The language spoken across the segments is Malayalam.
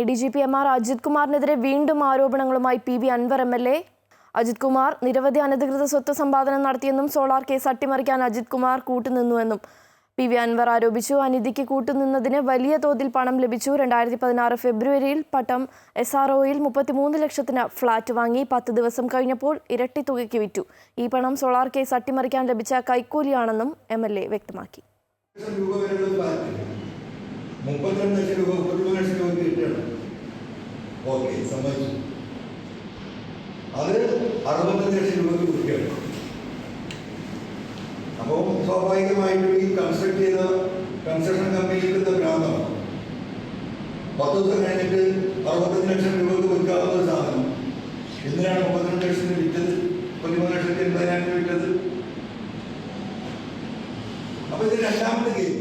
A D G P M R Ajith കുമാറിനെതിരെ വീണ്ടും ആരോപണങ്ങളുമായി P B Anwar M L A. Ajith Kumar നിരവധി അനധികൃത സ്വത്ത് സമ്പാദനം നടത്തിയെന്നും സോളാർ കേസ് അട്ടിമറിക്കാൻ അജിത് കുമാർ കൂട്ടുനിന്നുവെന്നും പി വി അൻവർ ആരോപിച്ചു. അനിതിക്ക് കൂട്ടുനിന്നതിന് വലിയ തോതിൽ പണം ലഭിച്ചു. രണ്ടായിരത്തി പതിനാറ് ഫെബ്രുവരിയിൽ പട്ടം എസ് ആർ ഒയിൽ മുപ്പത്തിമൂന്ന് ലക്ഷത്തിന് ഫ്ളാറ്റ് വാങ്ങി പത്ത് ദിവസം കഴിഞ്ഞപ്പോൾ ഇരട്ടി തുകയ്ക്ക് വിറ്റു. ഈ പണം സോളാർ കേസ് അട്ടിമറിക്കാൻ ലഭിച്ച കൈക്കൂലിയാണെന്നും എം എൽ എ വ്യക്തമാക്കി ലക്ഷം രൂപ വരെയുള്ള ഫ്ലാറ്റ് മുപ്പത്തിരണ്ട് ലക്ഷം രൂപ മുപ്പത്തിമൂന്ന് ലക്ഷം രൂപ കിട്ടുകയാണ് ഓക്കെ സമ്മതിച്ചു. അത് അറുപത്തഞ്ച് ലക്ഷം രൂപയ്ക്ക് കൊടുക്കുകയാണ്. അപ്പോൾ സ്വാഭാവികമായിട്ടും ഈ കൺസ്ട്രക്ട് ചെയ്ത കൺസ്ട്രക്ഷൻ കമ്പനിക്ക് കിട്ടുന്ന ഗ്രാമമാണ് പത്ത് ദിവസം കഴിഞ്ഞിട്ട് അറുപത്തഞ്ച് ലക്ഷം രൂപയ്ക്ക് വിൽക്കാവുന്ന ഒരു സാധനം. എന്തിനാണ് മുപ്പത്തിരണ്ട് ലക്ഷത്തിന് വിറ്റത് പതിമൂന്ന് ലക്ഷത്തി എൺപതിനായിരം രൂപ വിറ്റത് അപ്പോൾ ഇത് രണ്ടാമത്തെ ഗെയിം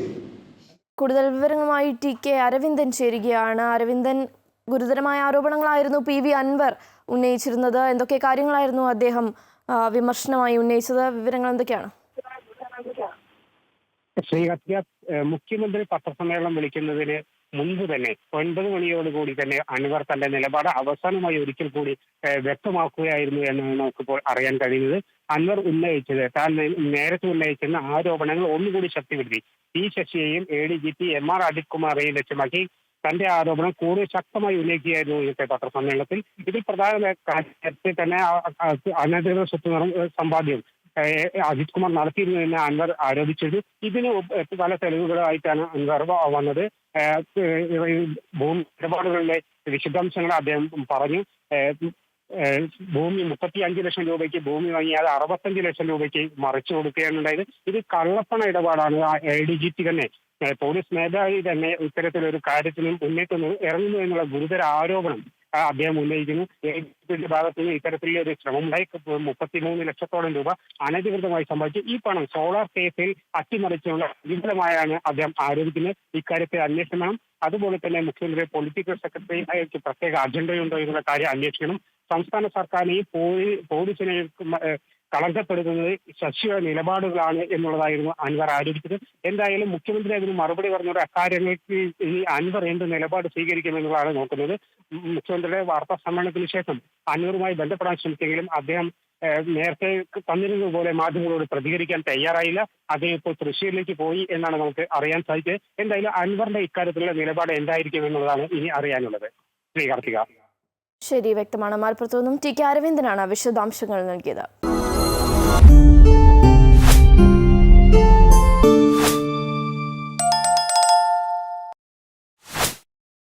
കൂടുതൽ വിവരങ്ങളുമായി ടി കെ അരവിന്ദൻ ചേരുകയാണ്. അരവിന്ദൻ ഗുരുതരമായ ആരോപണങ്ങളായിരുന്നു പി വി അൻവർ ഉന്നയിച്ചിരുന്നത്. എന്തൊക്കെ കാര്യങ്ങളായിരുന്നു അദ്ദേഹം വിമർശനമായി ഉന്നയിച്ചത്? വിവരങ്ങൾ എന്തൊക്കെയാണ്? ശ്രീ ഹത്യ ഏഹ് മുഖ്യമന്ത്രി പത്രസമ്മേളനം വിളിക്കുന്നതിന് മുൻപ് തന്നെ ഒൻപത് മണിയോടുകൂടി തന്നെ അൻവർ തന്റെ നിലപാട് അവസാനമായി ഒരിക്കൽ കൂടി വ്യക്തമാക്കുകയായിരുന്നു എന്നാണ് നമുക്കിപ്പോൾ അറിയാൻ കഴിയുന്നത്. അൻവർ ഉന്നയിച്ചത് താൻ നേരത്തെ ഉന്നയിച്ചിരുന്ന ആരോപണങ്ങൾ ഒന്നുകൂടി ശക്തിപ്പെടുത്തി. P ശശിയെയും A D G P M R Ajith കുമാറെയും ലക്ഷ്യമാക്കി തന്റെ ആരോപണം കൂടുതൽ ശക്തമായി ഉന്നയിക്കുകയായിരുന്നു ഇന്നത്തെ പത്രസമ്മേളനത്തിൽ. ഇതിൽ പ്രധാന കാര്യത്തിൽ തന്നെ അനധികൃത സ്വത്ത് സമ്പാദ്യം അജിത് കുമാർ നടത്തിയിരുന്നു എന്ന് അൻവർ ആരോപിച്ചത്. ഇതിന് പല തെളിവുകളായിട്ടാണ് അൻവർ വന്നത്. ഭൂമി ഇടപാടുകളിലെ വിശദാംശങ്ങൾ അദ്ദേഹം പറഞ്ഞു. ഭൂമി മുപ്പത്തി അഞ്ച് ലക്ഷം രൂപയ്ക്ക് ഭൂമി വാങ്ങിയാൽ അറുപത്തഞ്ച് ലക്ഷം രൂപയ്ക്ക് മറിച്ചു കൊടുക്കുകയാണ് ഉണ്ടായത്. ഇത് കള്ളപ്പണ ഇടപാടാണ്. എ ഡി ജി പി തന്നെ പോലീസ് മേധാവി തന്നെ ഇത്തരത്തിലൊരു കാര്യത്തിന് മുന്നിട്ട് ഇറങ്ങുന്നു എന്നുള്ള ഗുരുതര ആരോപണം അദ്ദേഹം ഉന്നയിക്കുന്നു. ഏജൻസിയുടെ ഭാഗത്ത് നിന്ന് ഇത്തരത്തിലുള്ള ഒരു ശ്രമം ലൈക്ക് മുപ്പത്തിമൂന്ന് ലക്ഷത്തോളം രൂപ അനധികൃതമായി സംഭവിച്ചു ഈ പണം സോളാർ കേസിൽ അട്ടിമറിച്ചുള്ള വിപുലമായാണ് അദ്ദേഹം ആരോപിക്കുന്നത്. ഇക്കാര്യത്തിൽ അന്വേഷണം അതുപോലെ തന്നെ മുഖ്യമന്ത്രി പൊളിറ്റിക്കൽ സെക്രട്ടറി അയച്ച് പ്രത്യേക അജണ്ടയുണ്ടോ എന്നുള്ള കാര്യം അന്വേഷിക്കണം. സംസ്ഥാന സർക്കാരിനെയും പോലീ- പോലീസിനെയും കളങ്കപ്പെടുത്തുന്നത് ശശിയുടെ നിലപാടുകളാണ് എന്നുള്ളതായിരുന്നു അൻവർ ആരോപിച്ചത്. എന്തായാലും മുഖ്യമന്ത്രി അതിന് മറുപടി പറഞ്ഞത് അക്കാര്യങ്ങൾക്ക് ഈ അൻവർ എന്ത് നിലപാട് സ്വീകരിക്കുമെന്നുള്ളതാണ് നോക്കുന്നത്. മുഖ്യമന്ത്രിയുടെ വാർത്താ സമ്മേളനത്തിന് ശേഷം അൻവറുമായി ബന്ധപ്പെടാൻ ശ്രമിച്ചെങ്കിലും അദ്ദേഹം നേരത്തെ തന്നിരുന്നത് പോലെ മാധ്യമങ്ങളോട് പ്രതികരിക്കാൻ തയ്യാറായില്ല. അദ്ദേഹം ഇപ്പോൾ തൃശ്ശൂരിലേക്ക് പോയി എന്നാണ് നമുക്ക് അറിയാൻ സാധിച്ചത്. എന്തായാലും അൻവറിന്റെ ഇക്കാര്യത്തിലുള്ള നിലപാട് എന്തായിരിക്കും എന്നുള്ളതാണ് ഇനി അറിയാനുള്ളത്. ശ്രീ കാർത്തിക. ശരി വ്യക്തമാണ്. മലപ്പുറത്തു നിന്നും ടി കെ അരവിന്ദനാണ് വിശദാംശങ്ങൾ നൽകിയത്. Thank you.